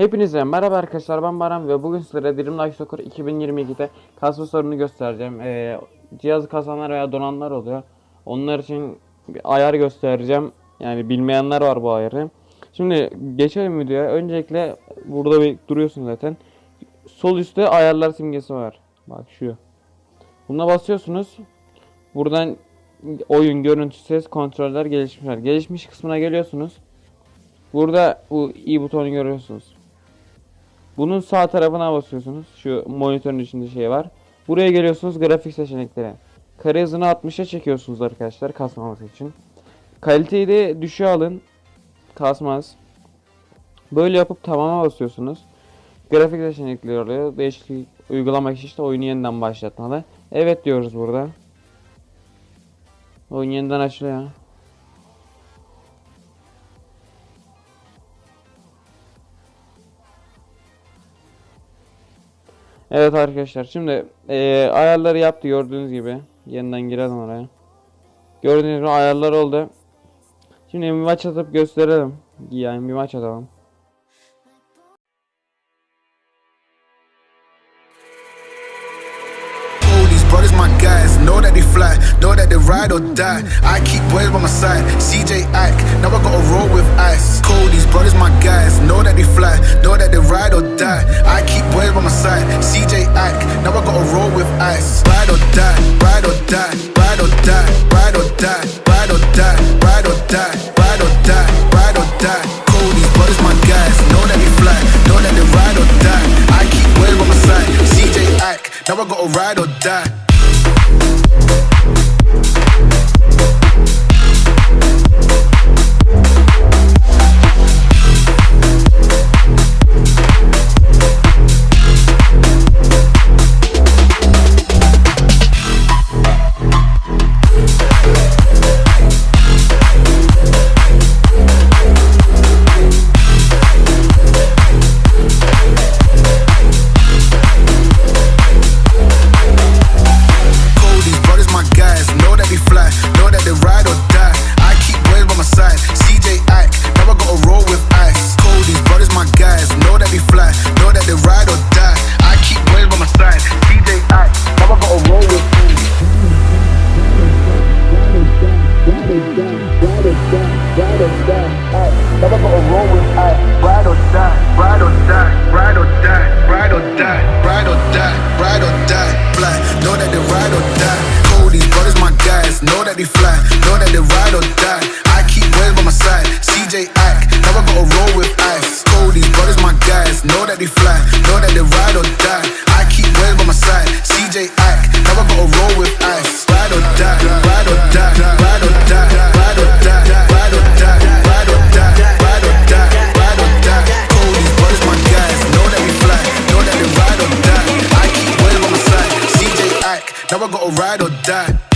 Hepinize merhaba arkadaşlar ben Baran ve bugün sizlere Dream Life Soccer 2022'de kasma sorununu göstereceğim. Ee, cihazı kasanlar veya donanlar oluyor. Onlar için bir ayar göstereceğim. Yani bilmeyenler var bu ayarı. Şimdi geçelim videoya. Öncelikle burada bir duruyorsun zaten. Sol üstte ayarlar simgesi var. Bak şu. Buna basıyorsunuz. Buradan oyun, görüntü, ses, kontroller, gelişmişler. Gelişmiş kısmına geliyorsunuz. Burada bu i butonu görüyorsunuz. Bunun sağ tarafına basıyorsunuz. Şu monitörün içinde şey var. Buraya geliyorsunuz grafik seçenekleri. Kare hızını 60'a çekiyorsunuz arkadaşlar kasmaması için. Kaliteyi de düşüğe alın. Kasmaz. Böyle yapıp tamama basıyorsunuz. Grafik seçenekleri oluyor. Değişiklik uygulamak için işte oyunu yeniden başlatmalı. Evet diyoruz burada. Oyun yeniden açılıyor. Evet arkadaşlar şimdi eee, ayarları yaptı gördüğünüz gibi. Yeniden girelim oraya. Gördüğünüz gibi ayarlar oldu. Şimdi bir maç atıp gösterelim. Yani bir maç atalım. Brothers my guys, know that they fly, know that they ride or die. I keep boys by my side, CJ Ack, now I gotta roll with ice. Cold, brothers my guys, or die, ride or die, ride or die, ride or die, ride or die, ride or die. These brothers my know that they fly, know that ride or die. I keep by my side, CJ now I gotta ride or die. I gotta roll with ice. Ride or die, ride or die, ride or die, ride or die, ride or die, ride or die. Know that they ride or die. These brothers my guys, know that fly, know that they ride or die. I keep boys by my side, CJ now I gotta roll with ice. These brothers my guys, know that fly, know that they ride or die. I keep by my side, CJ I gotta roll with ice. Now I gotta ride or die.